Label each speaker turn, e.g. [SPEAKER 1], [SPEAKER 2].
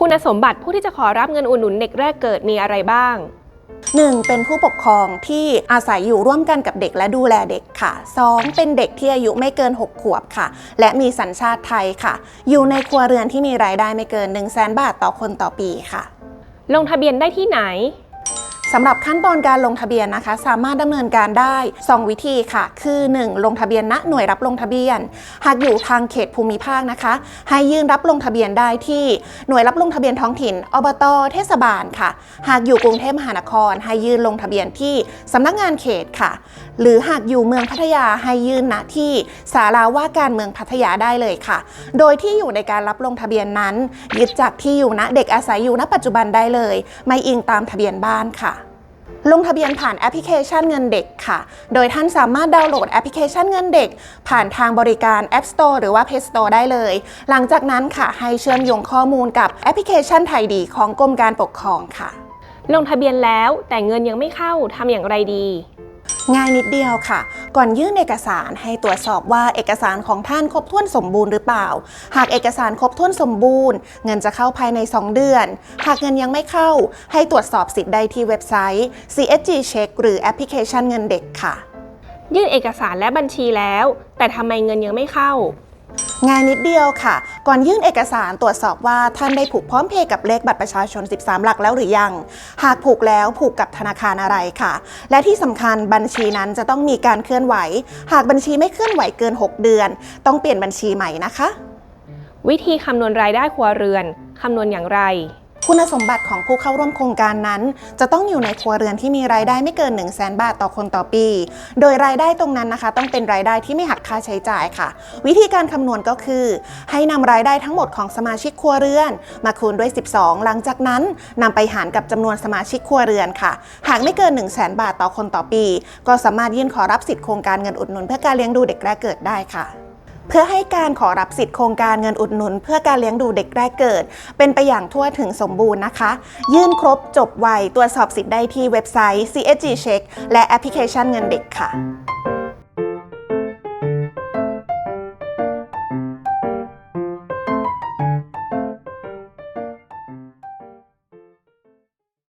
[SPEAKER 1] คุณสมบัติผู้ที่จะขอรับเงินอุดหนุนเด็กแรกเกิดมีอะไรบ้าง
[SPEAKER 2] 1. เป็นผู้ปกครองที่อาศัยอยู่ร่วมกันกับเด็กและดูแลเด็กค่ะ 2. เป็นเด็กที่อายุไม่เกิน 6 ขวบค่ะ และมีสัญชาติไทยค่ะ อยู่ในครัวเรือนที่มีรายได้ไม่เกิน 1 0 0 0 0แบาทต่อคนต่อปีค่ะ
[SPEAKER 1] ลงทะเบียนได้ที่ไหน
[SPEAKER 2] สำหรับขั้นตอนการลงทะเบียนนะคะ สามารถดำเนินการได้ 2 วิธีค่ะ คือ 1. ลงทะเบียนณหน่วยรับลงทะเบียน หากอยู่ทางเขตภูมิภาคนะคะ ให้ยื่นรับลงทะเบียนได้ที่หน่วยรับลงทะเบียนท้องถิ่น อบต เทศบาลค่ะ หากอยู่กรุงเทพมหานคร ให้ยื่นลงทะเบียนที่สำนักงานเขตค่ะ หรือหากอยู่เมืองพัทยาให้ยื่นณที่สาราว่าการเมืองพัทยาได้เลยค่ะ โดยที่อยู่ในการรับลงทะเบียนนั้น ยึดจากที่อยู่ณเด็กอาศัยอยู่ณปัจจุบันได้เลย ไม่อิงตามทะเบียนบ้านค่ะ ลงทะเบียนผ่านแอปพลิเคชันเงินเด็กค่ะ โดยท่านสามารถดาวน์โหลดแอปพลิเคชันเงินเด็ก ผ่านทางบริการ App Store หรือว่า Play Store ได้เลย หลังจากนั้นค่ะ ให้เชื่อมโยงข้อมูลกับแอปพลิเคชันไทยดีของกรมการปกครองค่ะ
[SPEAKER 1] ลงทะเบียนแล้วแต่เงินยังไม่เข้าทำอย่างไรดี
[SPEAKER 2] ง่ายนิดเดียวค่ะ ก่อนยื่นเอกสารให้ตรวจสอบว่าเอกสารของท่านครบถ้วนสมบูรณ์หรือเปล่า หากเอกสารครบถ้วนสมบูรณ์ เงินจะเข้าภายใน 2 เดือน หากเงินยังไม่เข้า ให้ตรวจสอบสิทธิ์ได้ที่เว็บไซต์ CSG Check หรือแอปพลิเคชันเงินเด็กค่ะ
[SPEAKER 1] ยื่นเอกสารและบัญชีแล้ว แต่ทำไมเงินยังไม่เข้า
[SPEAKER 2] ง่ายนิดเดียวค่ะ ก่อนยื่นเอกสารตรวจสอบว่าท่านได้ผูกพร้อมเพย์กับเลขบัตรประชาชน 13 หลักแล้วหรือยัง หากผูกแล้วผูกกับธนาคารอะไรค่ะ และที่สำคัญบัญชีนั้นจะต้องมีการเคลื่อนไหว หากบัญชีไม่เคลื่อนไหวเกิน 6 เดือน ต้องเปลี่ยนบัญชีใหม่นะคะ
[SPEAKER 1] วิธีคำนวณรายได้ครัวเรือนคำนวณอย่างไร
[SPEAKER 2] คุณสมบัติของผู้เข้าร่วมโครงการนั้น จะต้องอยู่ในครัวเรือนที่มีรายได้ไม่เกิน 1 0 0 0 0แบาทต่อคนต่อปี โดยรายได้ตรงนั้นนะคะ ต้องเป็นรายได้ที่ไม่หักค่าใช้จ่ายค่ะ วิธีการคำนวณก็คือ ให้นำรายได้ทั้งหมดของสมาชิกครัวเรือน มาคูณด้วย 12 หลังจากนั้นนำไปหารกับจำนวนสมาชิกครัวเรือนค่ะ หากไม่เกิน 1 0 0 0 0แบาทต่อคนต่อปี ก็สามารถยื่นขอรับสิทธิ์โครงการเงินอุดหนุนเพื่อการเลี้ยงดูเด็กแรกเกิดได้ค่ะ เพื่อให้การขอรับสิทธิ์โครงการเงินอุดหนุน เพื่อการเลี้ยงดูเด็กแรกเกิด เป็นไปอย่างทั่วถึงสมบูรณ์นะคะ ยื่นครบจบไวตรวจสอบสิทธิ์ได้ที่เว็บไซต์ CSG Check และแอปพลิเคชันเงินเด็กค่ะ